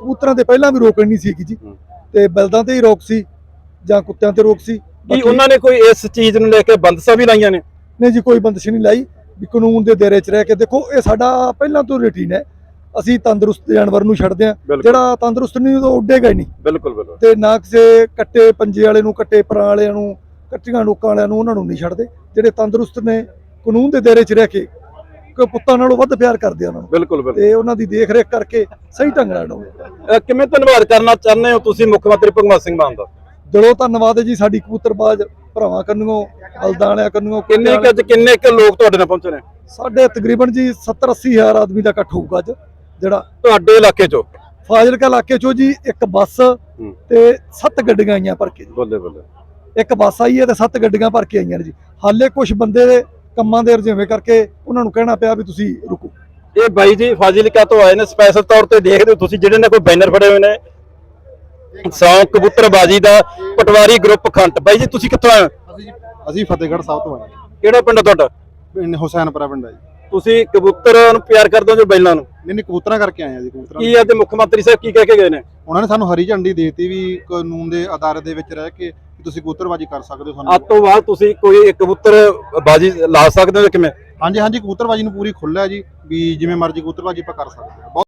ਕਬੂਤਰਾਂ ਤੇ ਪਹਿਲਾਂ ਵੀ ਰੋਕ ਨਹੀਂ ਸੀਗੀ ਜੀ। ਤੇ ਬਲਦਾਂ ਤੇ ਹੀ ਰੋਕ ਸੀ ਜਾਂ ਕੁੱਤਿਆਂ ਤੇ ਰੋਕ ਸੀ। ਕੀ ਉਹਨਾਂ ਨੇ ਕੋਈ ਇਸ ਚੀਜ਼ ਨੂੰ ਲੈ ਕੇ ਬੰਦਸ਼ਾਂ ਵੀ ਲਾਈਆਂ ਨੇ? ਨਹੀਂ ਜੀ ਕੋਈ ਬੰਦਸ਼ ਨਹੀਂ ਲਾਈ। ਵੀ ਕਾਨੂੰਨ ਦੇ ਦਾਇਰੇ 'ਚ ਰਹਿ ਕੇ ਦੇਖੋ ਇਹ ਸਾਡਾ ਪਹਿਲਾਂ ਤੋਂ ਰੁਟੀਨ ਹੈ। ਅਸੀਂ ਤੰਦਰੁਸਤ ਜਾਨਵਰ ਨੂੰ ਛੱਡਦੇ ਆ ਜਿਹੜਾ ਤੰਦਰੁਸਤ ਨਹੀਂ ਉਹ ਉੱਡੇਗਾ ਹੀ ਨਹੀਂ। ਬਿਲਕੁਲ ਬਿਲਕੁਲ। ਤੇ ਨਾ ਕਿਸੇ ਕੱਟੇ ਪੰਜੇ ਵਾਲੇ ਨੂੰ ਕੱਟੇ ਪਰਾਂ ਵਾਲਿਆਂ ਨੂੰ ਕੱਟੀਆਂ ਲੋਕਾਂ ਵਾਲਿਆਂ ਨੂੰ ਉਹਨਾਂ ਨੂੰ ਨਹੀਂ ਛੱਡਦੇ। ਜਿਹੜੇ ਤੰਦਰੁਸਤ ਨੇ ਕਾਨੂੰਨ ਦੇ ਦਾਇਰੇ 'ਚ ਰਹਿ ਕੇ ਕਿ ਪੁੱਤਾਂ ਨਾਲੋਂ ਵੱਧ ਪਿਆਰ ਕਰਦੇ ਆ ਉਹਨਾਂ ਨੂੰ। ਬਿਲਕੁਲ ਬਿਲਕੁਲ। ਤੇ ਉਹਨਾਂ ਦੀ ਦੇਖ ਰੇਖ ਕਰਕੇ ਸਹੀ ਢੰਗ ਨਾਲ ਅਹ ਕਿਵੇਂ ਧੰਨਵਾਦ ਕਰਨਾ ਚਾਹੁੰਦੇ ਹੋ ਤੁਸੀਂ ਮੁੱਖ ਮੰਤਰੀ ਭਗਵੰਤ ਸਿੰਘ ਮਾਨ ਦਾ? ਦਿਲੋਂ ਧੰਨਵਾਦ ਹੈ ਜੀ ਸਾਡੀ ਕਬੂਤਰਬਾਜ਼ ਭਰਾਵਾਂ ਕੰਨਿਓ ਬਲਦਾਂ ਵਾਲਿਆਂ ਕੰਨਿਓ ਕਿੰਨੇ ਕੁ ਅੱਜ ਕਿੰਨੇ ਕੁ ਲੋਕ ਤੁਹਾਡੇ ਨਾਲ ਪਹੁੰਚੇ ਨੇ? ਸਾਡੇ ਤਕਰੀਬਨ ਜੀ 70 80 ਹਜ਼ਾਰ ਆਦਮੀ ਦਾ ਇਕੱਠ ਹੋਊਗਾ ਅੱਜ ਜਿਹੜਾ ਤੁਹਾਡੇ ਇਲਾਕੇ 'ਚੋਂ? ਫਾਜ਼ਿਲਕਾ ਇਲਾਕੇ ਚੋਂ ਜੀ ਇੱਕ ਬੱਸ ਤੇ ਸੱਤ ਗੱਡੀਆਂ ਆਈਆਂ ਭਰ ਕੇ ਜੀ। ਬੱਲੇ ਬੱਲੇ। ਇੱਕ ਬੱਸ ਆਈ ਹੈ ਤੇ ਸੱਤ ਗੱਡੀਆਂ ਭਰ ਕੇ ਆਈਆਂ ਨੇ ਜੀ। ਹਾਲੇ ਕੁਝ ਬੰਦੇ ਦੇ ਕੰਮਾਂ ਦੇ ਰਜੇਵੇਂ ਕਰਕੇ ਉਹਨਾਂ ਨੂੰ ਕਹਿਣਾ ਪਿਆ ਵੀ ਤੁਸੀਂ ਰੁਕੋ। ਇਹ ਬਾਈ ਜੀ ਫਾਜ਼ਿਲਕਾ ਤੋਂ ਆਏ ਨੇ ਸਪੈਸ਼ਲ ਤੌਰ ਤੇ ਦੇਖਦੇ ਹੋ ਤੁਸੀਂ ਜਿਹੜੇ ਨੇ ਕੋਈ ਬੈਨਰ ਫੜੇ ਹੋਏ ਨੇ। ਸੌ ਕਬੂਤਰਬਾਜੀ ਦਾ ਪਟਵਾਰੀ ਗਰੁੱਪ ਖੰਟ ਬਾਈ ਜੀ ਤੁਸੀਂ ਕਿੱਥੋਂ ਆਏ ਹੋ? ਅਸੀਂ ਅਸੀਂ ਫਤਿਹਗੜ੍ਹ ਸਾਹਿਬ ਤੋਂ ਆਏ ਕਿਹੜਾ ਪਿੰਡ ਆ ਤੁਹਾਡਾ? ਪਿੰਡ ਹੁਸੈਨਪੁਰਾ ਪਿੰਡ ਹੈ ਜੀ। ਤੁਸੀਂ ਕਬੂਤਰਾਂ ਨੂੰ ਪਿਆਰ ਕਰਦੇ ਹੋ ਜੋ ਬੈਲਾਂ ਨੂੰ? ਨਹੀਂ ਨਹੀਂ ਕਬੂਤਰਾਂ ਕਰਕੇ ਆਏ ਆ ਜੀ ਕਬੂਤਰਾਂ ਕੀ ਅੱਜ ਮੁੱਖ ਮੰਤਰੀ ਸਾਹਿਬ ਕੀ ਕਹਿ ਕੇ ਗਏ ਨੇ? ਉਹਨਾਂ ਨੇ ਸਾਨੂੰ ਹਰੀ ਝੰਡੀ ਦੇਤੀ ਵੀ ਕਾਨੂੰਨ ਦੇ ਅਦਾਰੇ ਦੇ ਵਿੱਚ ਰਹਿ ਕੇ ਤੁਸੀਂ ਕਬੂਤਰਬਾਜੀ ਕਰ ਸਕਦੇ ਹੋ ਸਾਨੂੰ। ਅੱਜ ਤੋਂ ਬਾਅਦ ਤੁਸੀਂ ਕੋਈ ਕਬੂਤਰ ਬਾਜੀ ਲਾ ਸਕਦੇ ਹੋ ਕਿਵੇਂ? ਹਾਂਜੀ ਹਾਂਜੀ ਕਬੂਤਰਬਾਜੀ ਨੂੰ ਪੂਰੀ ਖੁੱਲ੍ਹ ਹੈ ਜੀ ਵੀ ਜਿਵੇਂ ਮਰਜ਼ੀ ਕਬੂਤਰਬਾਜੀ ਆਪਾਂ ਕਰ ਸਕਦੇ ਹਾਂ।